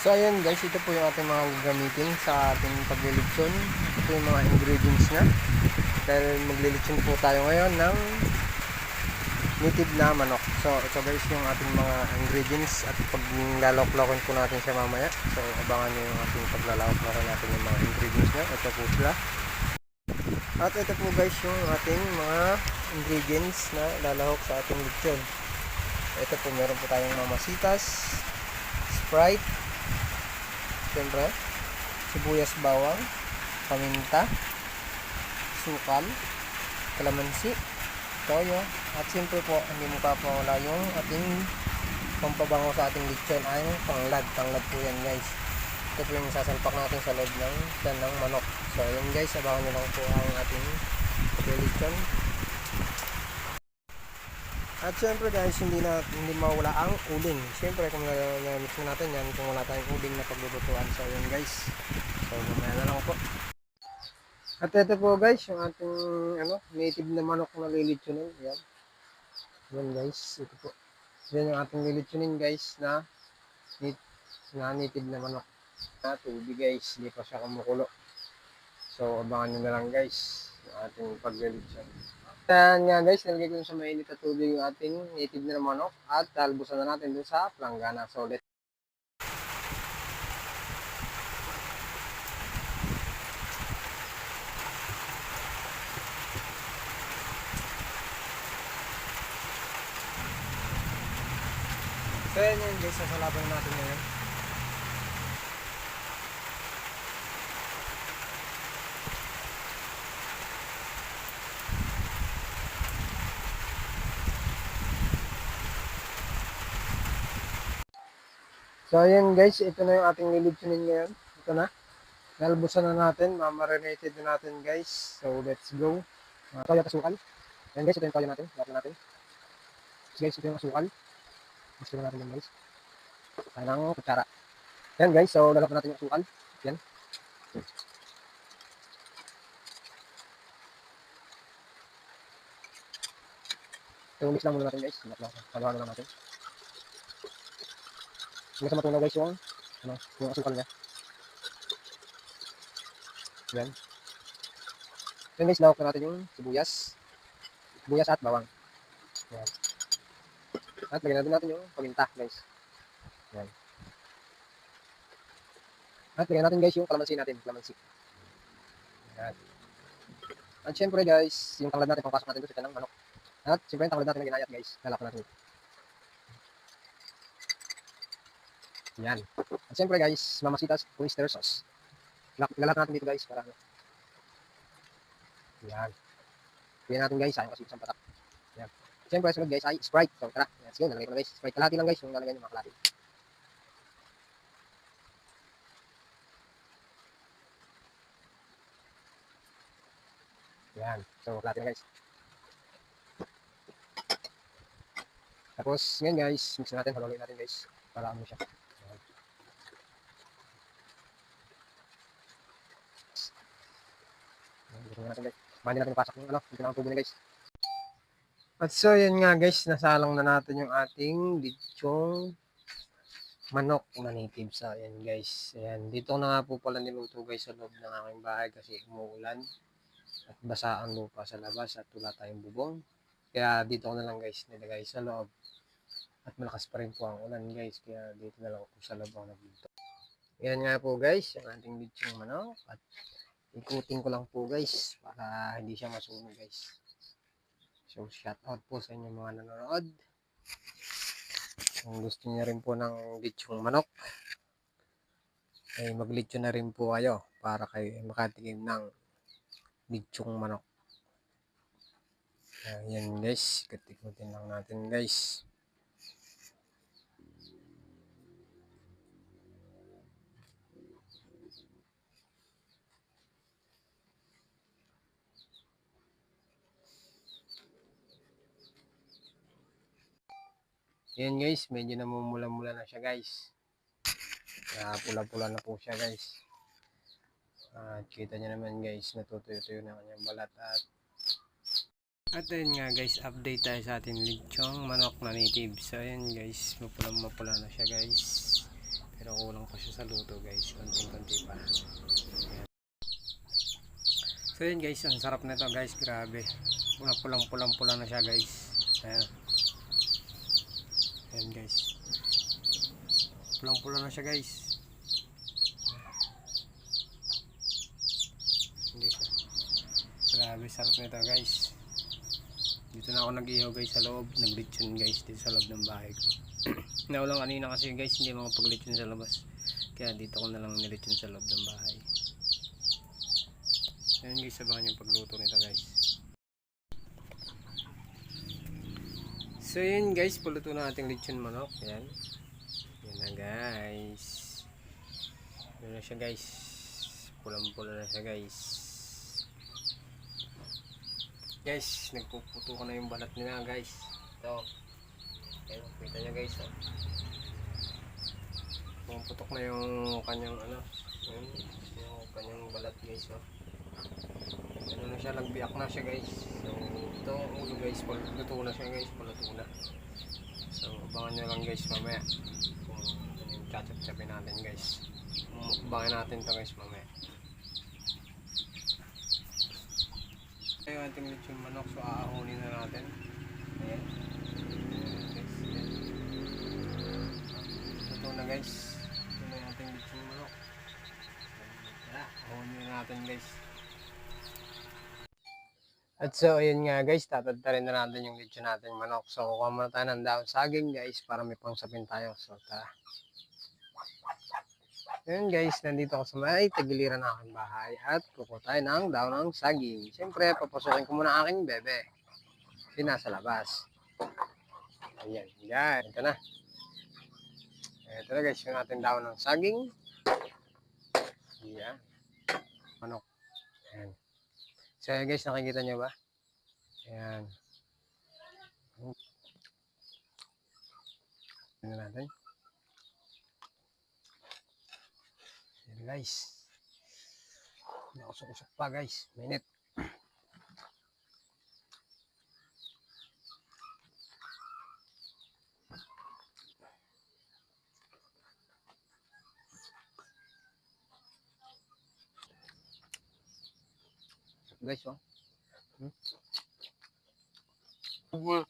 So ayan guys, ito po yung ating mga gagamitin sa ating paglilitsyon. Ito yung mga ingredients na. Dahil maglilitsyon po tayo ngayon ng native na manok. So ito guys yung ating mga ingredients at pag lalawak-lawakin po natin siya mamaya. So abangan nyo yung ating paglalawak-lawakin natin yung mga ingredients niya. Ito po sila. At ito po guys yung ating mga ingredients na lalahok sa ating litsyon. Ito po meron po tayong mamasitas, Sprite, siyempre, sibuyas bawang, paminta, sukal, kalamansi, toyo, at siyempre po, hindi mo papawala yung ating pampabango sa ating lechon ay panglad. Panglad po yan guys. Ito po yung sasalpak natin sa loob ng ng manok. So yun guys, abangan nyo lang po ang ating lechon. At syempre guys, hindi na hindi mawala ang uling. Syempre kung na-mix na natin yan, kung wala tayong uling na paglulutuan. So yun guys. So mamaya na lang po. At ito po guys, yung ating ano, native na manok na lilitsunin. Yan. Yan guys, ito po. Yan yung ating lilitsunin guys na, na native na manok. Na tubig guys, hindi pa siya kumukulo. So abangan nyo na lang guys, yung ating paglilitsyon. Yan nga guys, nilagay ko sa mainit na tubig yung ating native na manok at talbusan na natin dun sa planggana. So let's So yan yun guys, sasalaban natin ngayon. So ayan guys, ito na yung ating nilibsunin ngayon. Ito na. Nalbusan na natin, mamarinated na natin guys. So let's go. Uh, toyo at asukal. Ayan guys, ito yung toyo natin. Lahat natin. So guys, ito yung asukal. Gusto na natin yan guys. Tayo ng kutsara. Ayan guys, so lalap natin yung asukal. Yan. So mix lang muna natin guys. Pagawa na lang natin. Hanggang sa matunaw guys yung, ano, yung asukal niya. Yan. Yan guys, lawak na natin yung sibuyas. Sibuyas at bawang. Yan. At lagyan natin natin yung paminta guys. Yan. At lagyan natin guys yung kalamansi natin. Kalamansi. Yan. At syempre guys, yung tanglad natin, pangpasok natin doon sa tiyan ng manok. At syempre yung tanglad natin na ginayat guys. Lalak natin. Yan. At siyempre guys, mamasitas oyster sauce. Ilalat natin dito guys para. Yan. Yan natin guys, sayang kasi isang patak. Yan. Siyempre sunod guys ay Sprite. So tara, let's go. Nalagay ko na guys. Sprite kalahati lang guys, yung lalagay ng mga kalahati. Yan. So kalahati na guys. Tapos ngayon guys, mix natin, haluin natin guys. Para ano siya. Dito natin guys. Mali natin pasok yung ano, dito na ang tubo niya guys. At so yan nga guys, nasalang na natin yung ating lechong manok na native sa ayan guys. Ayan, dito na nga po pala niluto guys sa loob ng aking bahay kasi umuulan at basa ang lupa sa labas at wala tayong bubong. Kaya dito na lang guys nilagay sa loob. At malakas pa rin po ang ulan guys, kaya dito na lang po sa loob ako nagluto. Yan nga po guys, yung ating lechong manok at ikutin ko lang po guys para hindi siya masunog guys. So shout out po sa inyo mga nanonood. Kung gusto niyo rin po ng lechong manok ay maglechon na rin po kayo para kayo ay makatikim ng lechong manok. Ayan guys. Katikutin lang natin guys Yan guys, medyo namumula-mula na siya guys. Pula-pula na po siya guys. At kita niyo naman guys, natutuyo-tuyo na kanyang balat at At ayun nga guys, update tayo sa ating lechong manok na native. So ayun guys, mapula-mapula na siya guys. Pero kulang pa siya sa luto guys. Konting-konti pa. So yun guys, ang sarap nito guys. Grabe. Pula pulang pulang pula na siya guys. Ayan. Ayan guys. Pulang pula na siya guys. Hindi siya. Grabe, sarap nito guys. Dito na ako nag-ihaw guys sa loob. Nag-lechon guys dito sa loob ng bahay ko. Naulang kanina kasi guys hindi makapag-lechon sa labas. Kaya dito ko na lang nilechon sa loob ng bahay. Ayan guys, sabahan yung pagluto nito guys. So yun guys, puluto na ating lechon manok. Ayan. Yan na guys. Yan na siya guys. Pulang-pula na siya guys. Guys, nagpuputo ko na yung balat nila guys. Ito. Ayan, kita nyo guys. Oh. Pumuputok na yung kanyang ano. Ayan, yung kanyang balat guys. Oh. Ano na siya, nagbiyak na siya guys. So, ito ang ulo guys. Luto na siya guys. Puluto na. So, abangan nyo lang guys mamaya. Kung ano yung chachap-chapin natin guys. Abangan natin to guys mamaya. Ito yung ating lechon manok. So, aahunin na natin. Ayan. Luto na guys. Ito na yung ating lechon manok. Tara, ahunin na natin guys. At so, ayun nga guys, tatadtarin na natin yung lechon natin manok. So, kuha muna tayo ng daon saging guys para may pangsapin tayo. So, tara. Ayun guys, nandito ako sa may tagiliran ng aking bahay at kukuha tayo ng daon ng saging. Siyempre, papasukin ko muna aking bebe. Kasi nasa labas. Ayan, yan. Ito na. Ito na guys, yung ating daon ng saging. Yan. Manok. Ayan. So ayan guys, nakikita nyo ba? Ayan. Tingnan natin. Ayan guys. Nakusok-usok pa guys. Minute. Guys, oh. Hmm?